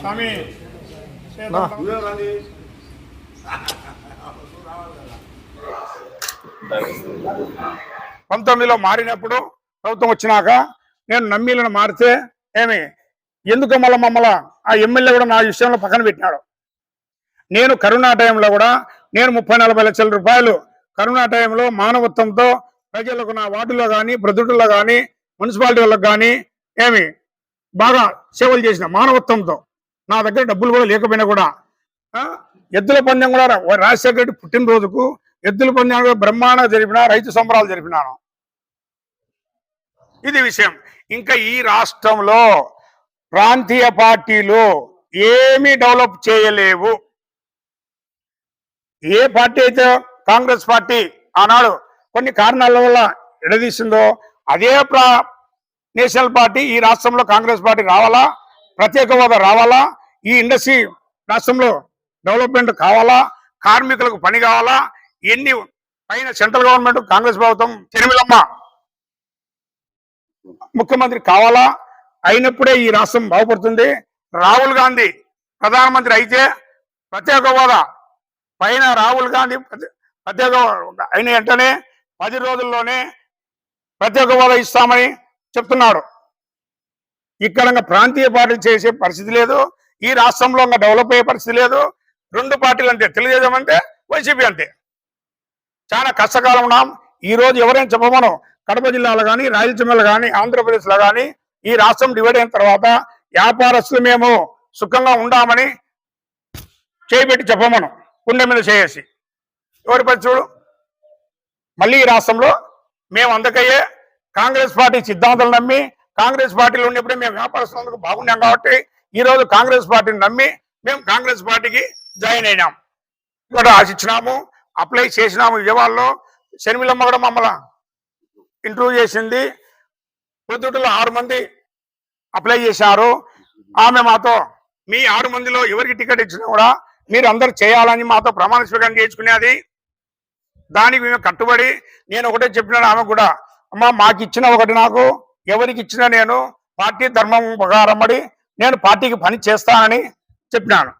స్వామి. పంతొమ్మిదిలో మారినప్పుడు ప్రభుత్వం వచ్చినాక నేను నమ్మీలను మారితే ఏమి? ఎందుకు మళ్ళీ మమ్మల్ని ఆ ఎమ్మెల్యే కూడా నా విషయంలో పక్కన పెట్టినాడు. నేను కరోనా టైంలో కూడా నేను ముప్పై నలభై లక్షల రూపాయలు కరోనా టైంలో మానవత్వంతో ప్రజలకు నా వార్డులో కానీ ప్రొద్దుటూరులో కానీ మున్సిపాలిటీ వాళ్ళకి కానీ ఏమి? బాగా సేవలు చేసిన మానవత్వంతో. నా దగ్గర డబ్బులు కూడా లేకపోయినా కూడా ఎద్దుల పందెం కూడా రాజశేఖర రెడ్డి పుట్టినరోజుకు ఎద్దుల పందెం కూడా జరిపిన రైతు సంబరాలు జరిపినాను ఇది విషయం. ఇంకా ఈ రాష్ట్రంలో ప్రాంతీయ పార్టీలు ఏమీ డెవలప్ చేయలేవు. ఏ పార్టీ అయితే కాంగ్రెస్ పార్టీ ఆనాడు కొన్ని కారణాల వల్ల ఎడదీసిందో అదే ప్రా నేషనల్ పార్టీ ఈ రాష్ట్రంలో కాంగ్రెస్ పార్టీ రావాలా? ప్రత్యేక హోదా రావాలా? ఈ ఇండస్ట్రీ రాష్ట్రంలో డెవలప్మెంట్ కావాలా? కార్మికులకు పని కావాలా? ఎన్ని పైన సెంట్రల్ గవర్నమెంట్ కాంగ్రెస్ ప్రభుత్వం తిరుమలమ్మ ముఖ్యమంత్రి కావాలా? అయినప్పుడే ఈ రాష్ట్రం బాగుపడుతుంది. రాహుల్ గాంధీ ప్రధానమంత్రి అయితే ప్రత్యేక హోదా పైన రాహుల్ గాంధీ ప్రత్యేక అయిన వెంటనే పది రోజుల్లోనే ప్రత్యేక హోదా ఇస్తామని చెప్తున్నాడు. ఇక్కడ ప్రాంతీయ పార్టీలు చేసే పరిస్థితి లేదు. ఈ రాష్ట్రంలో డెవలప్ అయ్యే పరిస్థితి లేదు. రెండు పార్టీలు అంతే. తెలుగుదేశం అంటే వైసీపీ అంతే. చాలా కష్టకాలం ఉన్నాం. రోజు ఎవరైనా చెప్పమను కడప జిల్లాలో కానీ రాయలసీమలో కానీ ఆంధ్రప్రదేశ్లో కానీ ఈ రాష్ట్రం డివైడ్ అయిన తర్వాత వ్యాపారస్తులు మేము సుఖంగా ఉండామని చేయబెట్టి చెప్పమను. గుండె మీద చేసి. ఎవరి పని చూడు? మళ్ళీ ఈ రాష్ట్రంలో మేము అందకయ్యే కాంగ్రెస్ పార్టీ సిద్ధాంతాలు నమ్మి కాంగ్రెస్ పార్టీలో ఉన్నప్పుడే మేము వ్యాపారస్తులందుకు బాగున్నాం కాబట్టి ఈ రోజు కాంగ్రెస్ పార్టీని నమ్మి మేము కాంగ్రెస్ పార్టీకి జాయిన్ అయినాం. ఇక్కడ ఆశించినాము అప్లై చేసినాము విజయవాడలో షర్మిలమ్మ కూడా మమ్మల్ని ఇంటర్వ్యూ చేసింది. పొద్దుటలో ఆరు మంది అప్లై చేశారు. ఆమె మాతో మీ ఆరు మందిలో ఎవరికి టికెట్ ఇచ్చినా కూడా మీరు అందరు చేయాలని మాతో ప్రమాణ స్వీకారం చేసుకునేది దానికి మేము కట్టుబడి నేను ఒకటే చెప్పినాను ఆమె కూడా అమ్మ మాకు ఇచ్చిన ఒకటి నాకు ఎవరికి ఇచ్చినా నేను పార్టీ ధర్మం ప్రకారం నేను పార్టీకి పని చేస్తానని చెప్పినాను.